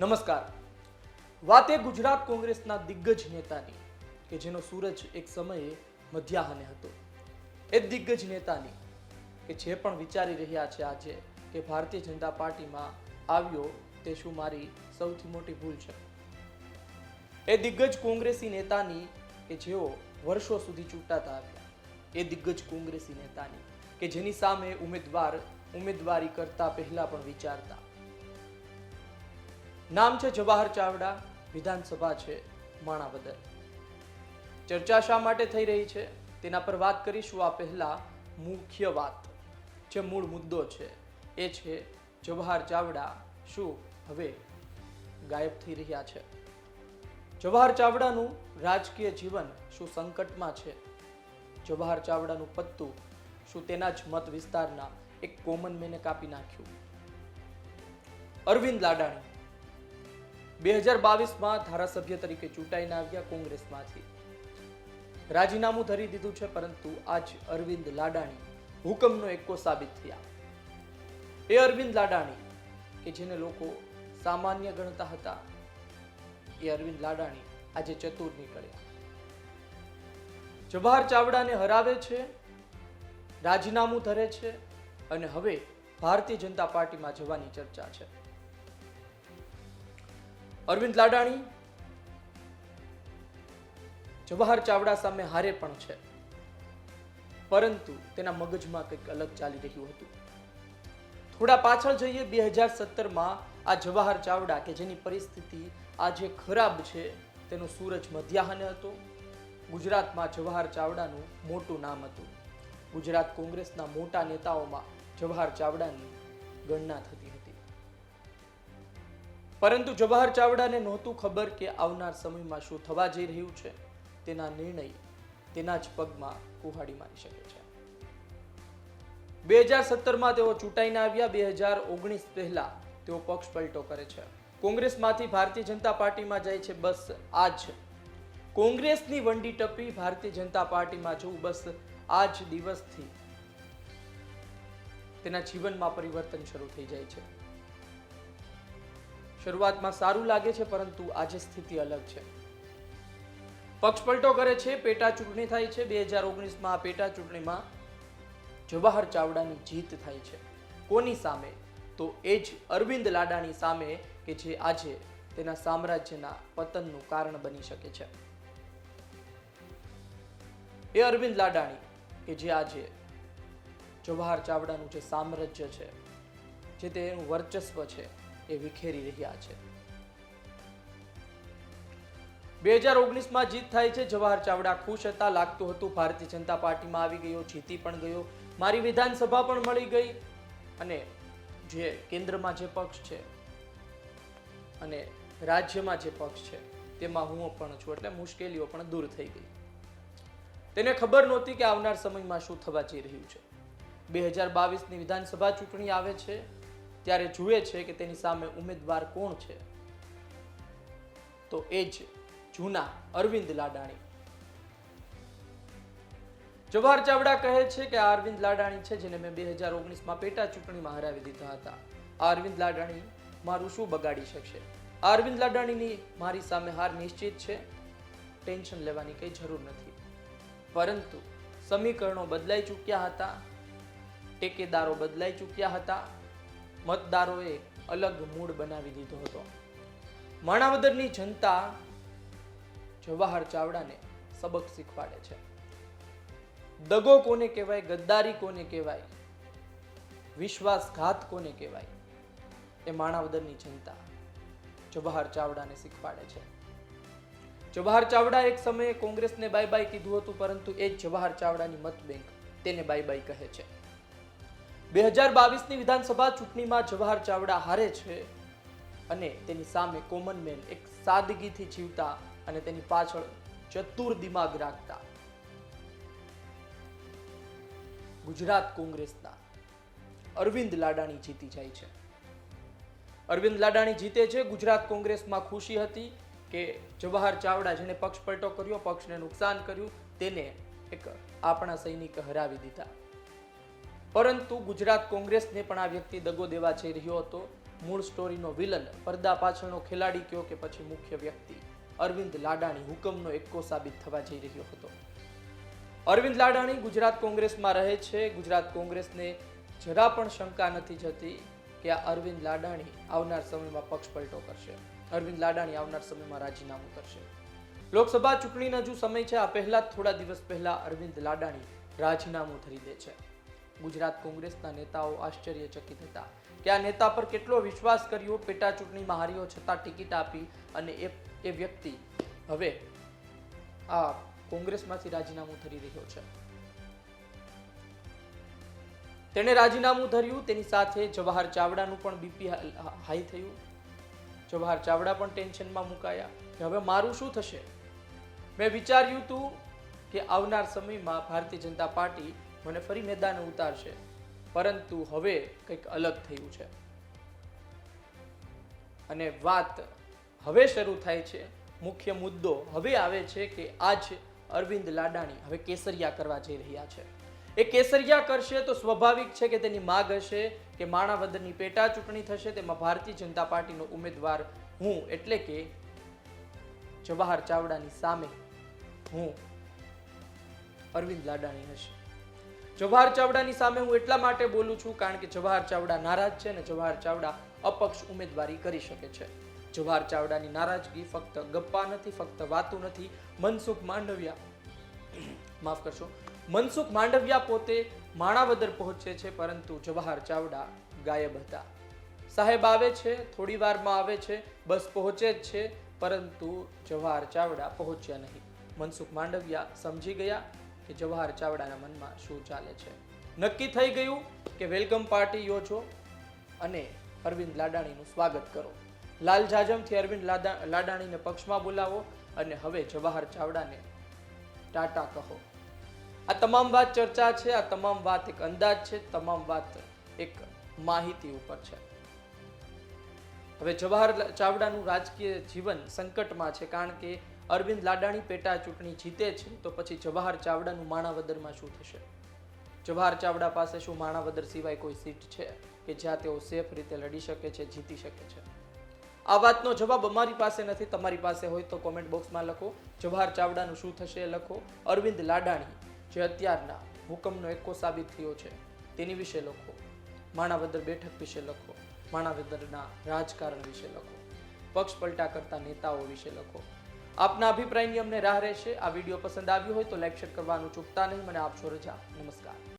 નમસ્કાર. વાત એ ગુજરાત કોંગ્રેસના દિગ્ગજ નેતાની કે જેનો સૂરજ એક સમયે મધ્યાહને હતો. એ દિગ્ગજ નેતાની કે જે પણ વિચારી રહ્યા છે આજે કે ભારતીય જનતા પાર્ટીમાં આવ્યો તે શું મારી સૌથી મોટી ભૂલ છે? એ દિગ્ગજ કોંગ્રેસી નેતાની કે જેઓ વર્ષો સુધી ચૂંટાતા આવ્યા. એ દિગ્ગજ કોંગ્રેસી નેતાની કે જેની સામે ઉમેદવાર, ઉમેદવારી કરતા પહેલા પણ વિચારતા. નામ છે જવાહર ચાવડા, વિધાનસભા છે માણાવદર. ચર્ચા શા માટે થઈ રહી છે? તેના પર વાત કરીશું આ પહેલા મુખ્ય વાત, જે મૂળ મુદ્દો છે. એ છે જવાહર ચાવડા શું હવે ગાયબ થઈ રહ્યા છે? જવાહર ચાવડાનું રાજકીય જીવન શું સંકટમાં છે? જવાહર ચાવડાનું પત્તું શું તેના જ મત વિસ્તારના એક કોમન મેને કાપી નાખ્યું? અરવિંદ લાડાણી બે હજાર બાવીસમાં ધારાસભ્ય તરીકે ચૂંટાઈને આવ્યા કોંગ્રેસમાંથી. રાજીનામું ધરી દીધું છે, પરંતુ આજ અરવિંદ લાડાણી હુકમનો એકો સાબિત થયા. એ અરવિંદ લાડાણી, કે જેને લોકો સામાન્ય ગણતા હતા, એ અરવિંદ લાડાણી આજે ચતુર નીકળ્યા. જવાહર ચાવડાને હરાવે છે, રાજીનામું ધરે છે, અને હવે ભારતીય જનતા પાર્ટીમાં જવાની ચર્ચા છે. અરવિંદ લાડાણી. જવાહર ચાવડા સામે હારે પણ છે. પરંતુ તેના મગજમાં કંઈક અલગ ચાલી રહ્યું હતું. થોડા પાછળ જઈએ બે હજાર સત્તરમાં આ જવાહર ચાવડા કે જેની પરિસ્થિતિ આજે ખરાબ છે તેનો સૂરજ મધ્યાહને હતો. ગુજરાતમાં જવાહર ચાવડાનું મોટું નામ હતું. ગુજરાત કોંગ્રેસના મોટા નેતાઓમાં જવાહર ચાવડાની ગણના થતી પરંતુ જવાહર ચાવડાને નહોતું ખબર કે આવનાર સમયમાં શું થવા જઈ રહ્યું છે. તેના નિર્ણય તેના જ પગમાં કુહાડી મારી શકે છે. બે હજાર સત્તરમાં તેઓ ચૂંટાઈને આવ્યા, બે હજાર ઓગણીસ પહેલા તેઓ પક્ષ પલટો કરે છે. કોંગ્રેસમાંથી ભારતીય જનતા પાર્ટીમાં જાય છે બસ આ જ કોંગ્રેસની વંડી ટપી, ભારતીય જનતા પાર્ટીમાં જવું બસ આ જ દિવસથી. તેના જીવનમાં પરિવર્તન શરૂ થઈ જાય છે. શરૂઆતમાં સારું લાગે છે, પરંતુ આજે સ્થિતિ અલગ છે. પક્ષ પલટો કરે છે, પેટા ચૂંટણી થાય છે. બે હજાર ઓગણીસમાં પેટા ચૂંટણીમાં જવાહર ચાવડાની જીત થાય છે. કોની સામે? તો એ જ અરવિંદ લાડાણી સામે, કે જે આજે તેના સામ્રાજ્યના પતનનું કારણ બની શકે છે. એ અરવિંદ લાડાણી કે જે આજે જવાહર ચાવડાનું જે સામ્રાજ્ય છે, જે તેનું વર્ચસ્વ છે એ વિખેરી રહ્યા છે. બે હજાર ઓગણીસમાં જીત થાય છે. જવાહર ચાવડા ખુશ હતા. લાગતું હતું ભારતીય જનતા પાર્ટીમાં આવી ગયો, જીતી પણ ગયો. મારી વિધાનસભા પણ મળી ગઈ અને જે કેન્દ્રમાં જે પક્ષ છે અને રાજ્યમાં જે પક્ષ છે તેમાં હું પણ છું એટલે મુશ્કેલીઓ પણ દૂર થઈ ગઈ. તેને ખબર નહોતી કે આવનાર સમયમાં શું થવા જઈ રહ્યું છે. બે હજાર બાવીસની વિધાનસભા ચૂંટણી આવે છે. ત્યારે જુએ છે કે તેની સામે ઉમેદવાર કોણ છે? તો એ જ જૂના અરવિંદ લાડાણી. જવાહર ચાવડા કહે છે કે આ અરવિંદ લાડાણી છે જેને મેં બે હજાર ઓગણીસમાં પેટા ચૂંટણીમાં હરાવી દીધા હતા. આ અરવિંદ લાડાણી મારું શું બગાડી શકશે? આ અરવિંદ લાડાણીની મારી સામે હાર નિશ્ચિત છે? ટેન્શન લેવાની કંઈ જરૂર નથી. પરંતુ સમીકરણો બદલાઈ ચૂક્યા હતા, ટેકેદારો બદલાઈ ચૂક્યા હતા મતદારોએ અલગ મૂડ બનાવી દીધો હતો. માણાવદરની જનતા જવાહર ચાવડાને સબક શીખવાડે છે. દગો કોને કહેવાય, ગદ્દારી કોને કહેવાય, વિશ્વાસઘાત કોને કહેવાય, એ માણાવદરની જનતા જવાહર ચાવડાને શીખવાડે છે. જવાહર ચાવડા એક સમયે કોંગ્રેસને બાય બાય કીધું હતું, પરંતુ એ જ જવાહર ચાવડાની મત બેંક તેને બાય બાય કહે છે. બે હજાર બાવીસની વિધાનસભા ચૂંટણીમાં જવાહર ચાવડા હારે છે અને તેની સામે કોમન મેન એક સાદગીથી જીવતા અને તેની પાછળ ચતુર દિમાગ રાખતા. ગુજરાત કોંગ્રેસના અરવિંદ લાડાણી જીતી જાય છે. અરવિંદ લાડાણી જીતે છે, ગુજરાત કોંગ્રેસમાં ખુશી હતી કે જવાહર ચાવડા જેને પક્ષ પલટો કર્યો, પક્ષને નુકસાન કર્યું, તેને એક આપણા સૈનિક હરાવી દીધા. પરંતુ ગુજરાત કોંગ્રેસને પણ આ વ્યક્તિ દગો દેવા જઈ રહ્યો હતો. મૂળ સ્ટોરીનો વિલન, પડદા પાછળનો ખેલાડી કયો કે પછી મુખ્ય વ્યક્તિ? અરવિંદ લાડાણી હુકમનો એક્કો સાબિત થવા જઈ રહ્યો હતો. અરવિંદ લાડાણી ગુજરાત કોંગ્રેસમાં રહે છે. ગુજરાત કોંગ્રેસને જરા પણ શંકા નથી જતી કે આ અરવિંદ લાડાણી આવનાર સમયમાં પક્ષ પલટો કરશે. અરવિંદ લાડાણી આવનાર સમયમાં રાજીનામું કરશે. લોકસભા ચૂંટણીનો હજુ સમય છે. આ પહેલા જ થોડા દિવસ પહેલા અરવિંદ લાડાણી રાજીનામું ધરી દે છે. ગુજરાત કોંગ્રેસના નેતાઓ આશ્ચર્યચકિત હતા કે આ નેતા પર કેટલો વિશ્વાસ કર્યો પેટા ચૂંટણીમાં હાર્યો છતાં ટિકિટ આપી અને એ એ વ્યક્તિ હવે આ કોંગ્રેસમાંથી રાજીનામું ધરી રહ્યો છે. તેણે રાજીનામું ધર્યું, તેની સાથે જવાહર ચાવડાનું પણ બીપી હાઈ થયું. જવાહર ચાવડા પણ ટેન્શનમાં મુકાયા કે હવે મારું શું થશે? મેં વિચાર્યું હતું કે આવનાર સમયમાં ભારતીય જનતા પાર્ટી મને ફરી મેદાને ઉતારશે. પરંતુ હવે કંઈક અલગ થયું છે. અને વાત હવે શરૂ થાય છે. મુખ્ય મુદ્દો હવે આવે છે કે આજ અરવિંદ લાડાણી હવે કેસરિયા કરવા જઈ રહ્યા છે. એ કેસરિયા કરશે તો સ્વાભાવિક છે કે તેની માગ હશે કે માણાવદરની પેટા ચૂંટણી થશે, તેમાં ભારતીય જનતા પાર્ટીનો ઉમેદવાર હું એટલે કે જવાહર ચાવડાની સામે હું અરવિંદ લાડાણી હશે. જવાહર ચાવડાની સામે હું એટલા માટે બોલું છું કારણ કે જવાહર ચાવડા નારાજ છે અને જવાહર ચાવડા અપક્ષ ઉમેદવારી કરી શકે છે. જવાહર ચાવડાની નારાજગી ફક્ત ગપ્પા નથી, ફક્ત વાતું નથી. મનસુખ માંડવિયા માફ કરશો. મનસુખ માંડવિયા પોતે માણાવદર પહોંચે છે, પરંતુ જવાહર ચાવડા ગાયબ હતા. સાહેબ આવે છે, થોડી વારમાં આવે છે, બસ પહોંચે જ છે, પરંતુ જવાહર ચાવડા પહોંચ્યા નહીં. મનસુખ માંડવિયા સમજી ગયા. કે જવાહર ચાવડાના મનમાં શું ચાલે છે? નક્કી થઈ ગયું કે વેલકમ પાર્ટી યોજો અને અરવિંદ લાડાણીનું સ્વાગત કરો. લાલ જાજમથી અરવિંદ લાડાણીને પક્ષમાં બોલાવો અને હવે જવાહર ચાવડાને ટાટા કહો. આ તમામ વાત ચર્ચા છે, આ તમામ વાત એક અંદાજ છે, તમામ વાત એક માહિતી ઉપર છે. હવે જવાહર ચાવડાનું રાજકીય જીવન સંકટમાં છે કારણ કે અરવિંદ લાડાણી પેટા ચૂંટણી જીતે છે, તો પછી જવાહર ચાવડાનું માણાવદરમાં શું થશે? જવાહર ચાવડા પાસે શું માણાવદર સિવાય કોઈ સીટ છે કે જ્યાં તેઓ સેફ રીતે લડી શકે છે, જીતી શકે છે? આ વાતનો જવાબ અમારી પાસે નથી, તમારી પાસે હોય તો કોમેન્ટ બોક્સમાં લખો. જવાહર ચાવડાનું શું થશે એ લખો. અરવિંદ લાડાણી જે અત્યારના હુકમનો એકો સાબિત થયો છે, તેની વિશે લખો. માણાવદર બેઠક વિશે લખો. માણાવદરના રાજકારણ વિશે લખો. પક્ષ પલટા કરતા નેતાઓ વિશે લખો. આપના અભિપ્રાયની અમને રાહ રહેશે. આ વીડિયો પસંદ આવ્યો હોય તો લાઈક શેર કરવાનું ચૂકતા નહીં. મને આપશો રજા. નમસ્કાર.